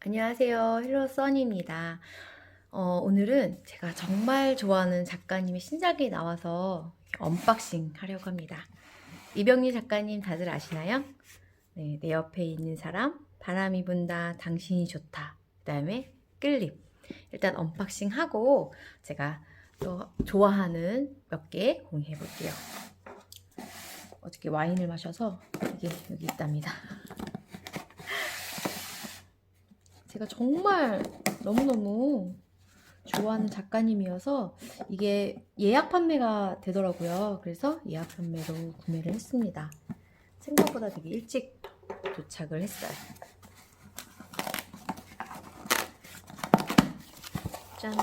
안녕하세요. 헬로 써니입니다. 어, 오늘은 제가 정말 좋아하는 작가님의 신작이 나와서 언박싱 하려고 합니다. 이병리 작가님 다들 아시나요? 네, 내 옆에 있는 사람, 바람이 분다, 당신이 좋다. 그 다음에 끌림. 일단 언박싱 하고 제가 또 좋아하는 몇 개 공유해 볼게요. 어저께 와인을 마셔서 이게 여기 있답니다. 제가 정말 너무너무 좋아하는 작가님이어서 이게 예약 판매가 되더라고요. 그래서 예약 판매로 구매를 했습니다. 생각보다 되게 일찍 도착을 했어요. 짠.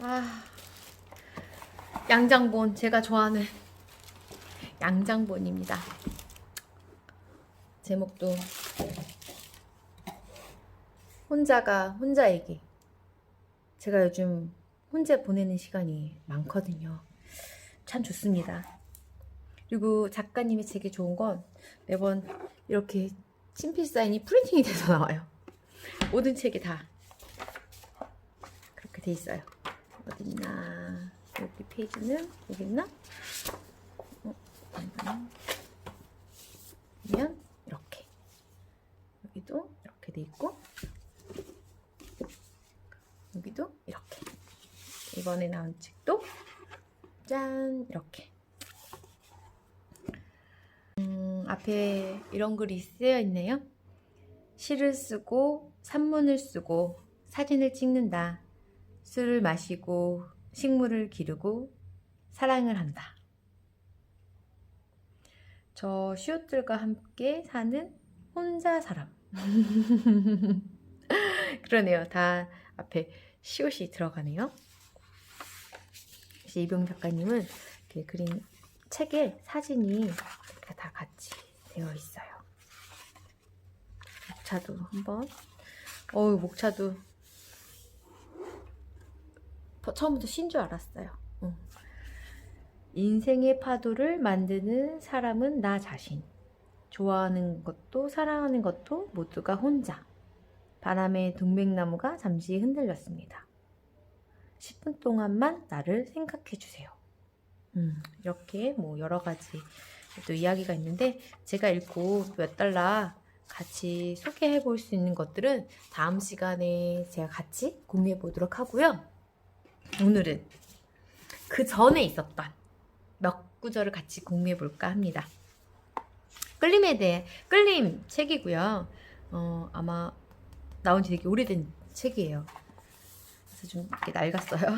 아. 양장본 제가 좋아하는 양장본입니다. 제목도 혼자가 혼자에게 제가 요즘 혼자 보내는 시간이 많거든요. 참 좋습니다. 그리고 작가님의 책이 좋은 건 매번 이렇게 친필 사인이 프린팅이 돼서 나와요. 모든 책이 다 그렇게 돼 있어요. 어딨나? 여기 페이지는 여기 있나? 어. 보면 이렇게 여기도 이렇게 돼 있고 여기도 이렇게 이번에 나온 책도 짠 이렇게 음, 앞에 이런 글이 쓰여 있네요 시를 쓰고 산문을 쓰고 사진을 찍는다 술을 마시고 식물을 기르고 사랑을 한다 저 시옷들과 함께 사는 혼자 사람. 그러네요. 다 앞에 시옷이 들어가네요. 역시 이병 작가님은 이렇게 그린 책에 사진이 이렇게 다 같이 되어 있어요. 목차도 한번. 어우, 목차도 처음부터 신 줄 알았어요. 응. 인생의 파도를 만드는 사람은 나 자신. 좋아하는 것도 사랑하는 것도 모두가 혼자. 바람에 동백나무가 잠시 흔들렸습니다. 10분 동안만 나를 생각해 주세요. 음, 이렇게 뭐 여러 가지 또 이야기가 있는데 제가 읽고 몇 달러 같이 소개해 볼 수 있는 것들은 다음 시간에 제가 같이 공유해 보도록 하고요. 오늘은 그 전에 있었던 몇 구절을 같이 공유해 볼까 합니다. 끌림에 대해 끌림 책이고요. 어, 아마 나온 지 되게 오래된 책이에요. 그래서 좀 이렇게 낡았어요.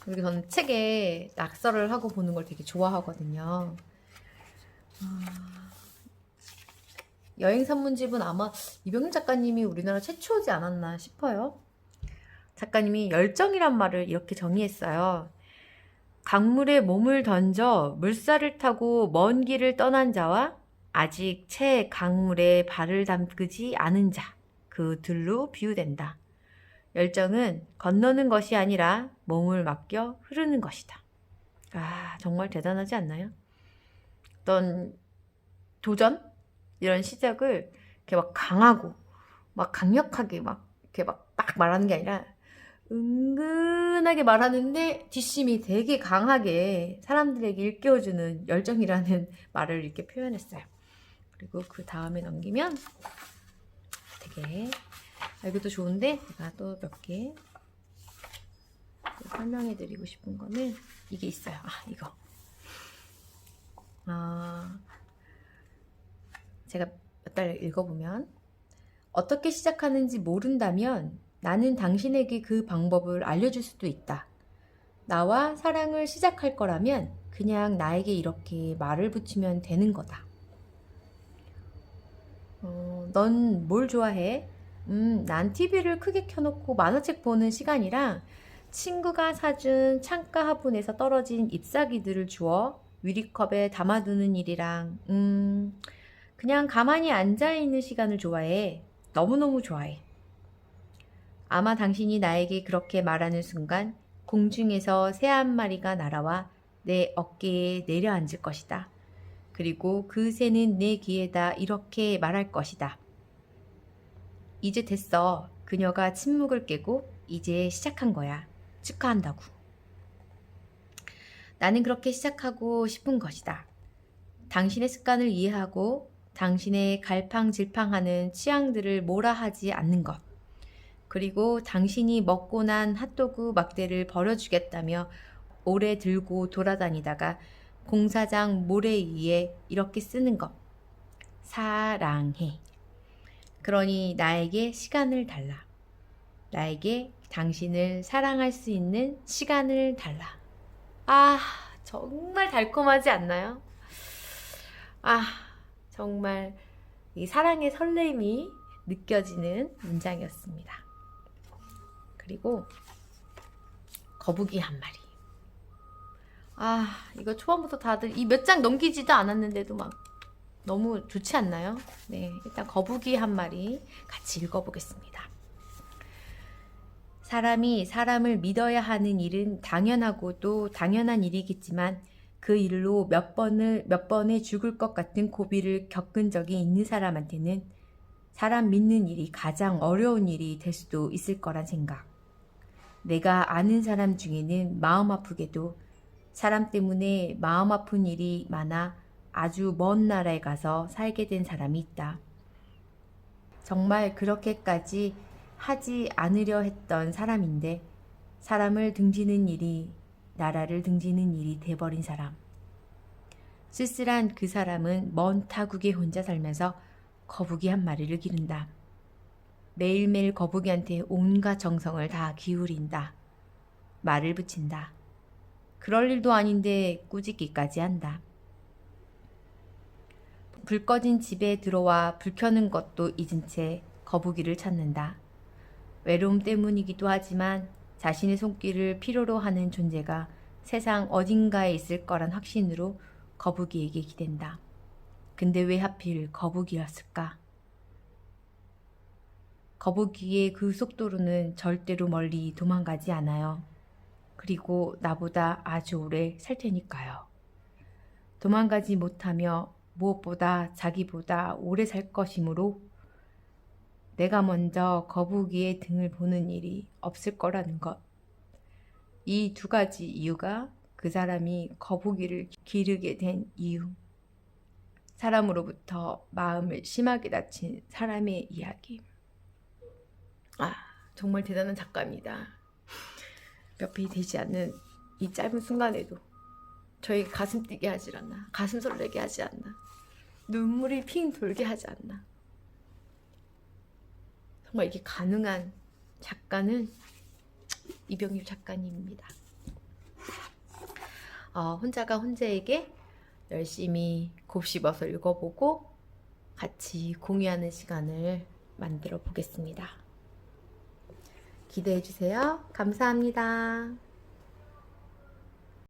그리고 저는 책에 낙서를 하고 보는 걸 되게 좋아하거든요. 아, 여행 산문집은 아마 이병윤 작가님이 우리나라 최초지 않았나 싶어요. 작가님이 열정이란 말을 이렇게 정의했어요. 강물에 몸을 던져 물살을 타고 먼 길을 떠난 자와 아직 채 강물에 발을 담그지 않은 자, 그 둘로 비유된다. 열정은 건너는 것이 아니라 몸을 맡겨 흐르는 것이다. 아, 정말 대단하지 않나요? 어떤 도전? 이런 시작을 이렇게 막 강하고, 막 강력하게 막 이렇게 막딱 말하는 게 아니라 은근하게 말하는데 뒷심이 되게 강하게 사람들에게 일깨워주는 열정이라는 말을 이렇게 표현했어요. 그리고 그 다음에 넘기면 되게 알기도 좋은데 제가 또 몇 개 설명해 드리고 싶은 거는 이게 있어요. 아, 이거. 아, 제가 몇 달 읽어보면 어떻게 시작하는지 모른다면 나는 당신에게 그 방법을 알려줄 수도 있다. 나와 사랑을 시작할 거라면 그냥 나에게 이렇게 말을 붙이면 되는 거다. 어, 넌 뭘 좋아해? 음, 난 TV를 크게 켜놓고 만화책 보는 시간이랑 친구가 사준 창가 화분에서 떨어진 잎사귀들을 주워 유리컵에 담아두는 일이랑, 음, 그냥 가만히 앉아있는 시간을 좋아해. 너무너무 좋아해. 아마 당신이 나에게 그렇게 말하는 순간 공중에서 새 한 마리가 날아와 내 어깨에 내려앉을 것이다. 그리고 그 새는 내 귀에다 이렇게 말할 것이다. 이제 됐어. 그녀가 침묵을 깨고 이제 시작한 거야. 축하한다고. 나는 그렇게 시작하고 싶은 것이다. 당신의 습관을 이해하고 당신의 갈팡질팡하는 취향들을 뭐라 하지 않는 것. 그리고 당신이 먹고 난 핫도그 막대를 버려주겠다며 오래 들고 돌아다니다가 공사장 모래 위에 이렇게 쓰는 것. 사랑해. 그러니 나에게 시간을 달라. 나에게 당신을 사랑할 수 있는 시간을 달라. 아, 정말 달콤하지 않나요? 아, 정말 이 사랑의 설렘이 느껴지는 문장이었습니다. 그리고 거북이 한 마리. 아, 이거 초반부터 다들 이 몇 장 넘기지도 않았는데도 막 너무 좋지 않나요? 네, 일단 거북이 한 마리 같이 읽어보겠습니다. 사람이 사람을 믿어야 하는 일은 당연하고도 당연한 일이겠지만 그 일로 몇 번을 몇 번에 죽을 것 같은 고비를 겪은 적이 있는 사람한테는 사람 믿는 일이 가장 어려운 일이 될 수도 있을 거란 생각. 내가 아는 사람 중에는 마음 아프게도 사람 때문에 마음 아픈 일이 많아 아주 먼 나라에 가서 살게 된 사람이 있다. 정말 그렇게까지 하지 않으려 했던 사람인데 사람을 등지는 일이 나라를 등지는 일이 돼버린 사람. 쓸쓸한 그 사람은 먼 타국에 혼자 살면서 거북이 한 마리를 기른다. 매일매일 거북이한테 온갖 정성을 다 기울인다. 말을 붙인다. 그럴 일도 아닌데 꾸짖기까지 한다. 불 꺼진 집에 들어와 불 켜는 것도 잊은 채 거북이를 찾는다. 외로움 때문이기도 하지만 자신의 손길을 필요로 하는 존재가 세상 어딘가에 있을 거란 확신으로 거북이에게 기댄다. 근데 왜 하필 거북이였을까? 거북이의 그 속도로는 절대로 멀리 도망가지 않아요. 그리고 나보다 아주 오래 살 테니까요. 도망가지 못하며 무엇보다 자기보다 오래 살 것이므로 내가 먼저 거북이의 등을 보는 일이 없을 거라는 것. 이 두 가지 이유가 그 사람이 거북이를 기르게 된 이유. 사람으로부터 마음을 심하게 다친 사람의 이야기. 아, 정말 대단한 작가입니다. 몇 페이지 되지 않는 이 짧은 순간에도 저희 가슴 뛰게 하지 않나, 가슴 설레게 하지 않나, 눈물이 핑 돌게 하지 않나. 정말 이게 가능한 작가는 이병률 작가님입니다. 어, 혼자가 혼자에게 열심히 곱씹어서 읽어보고 같이 공유하는 시간을 만들어 보겠습니다. 기대해 주세요. 감사합니다.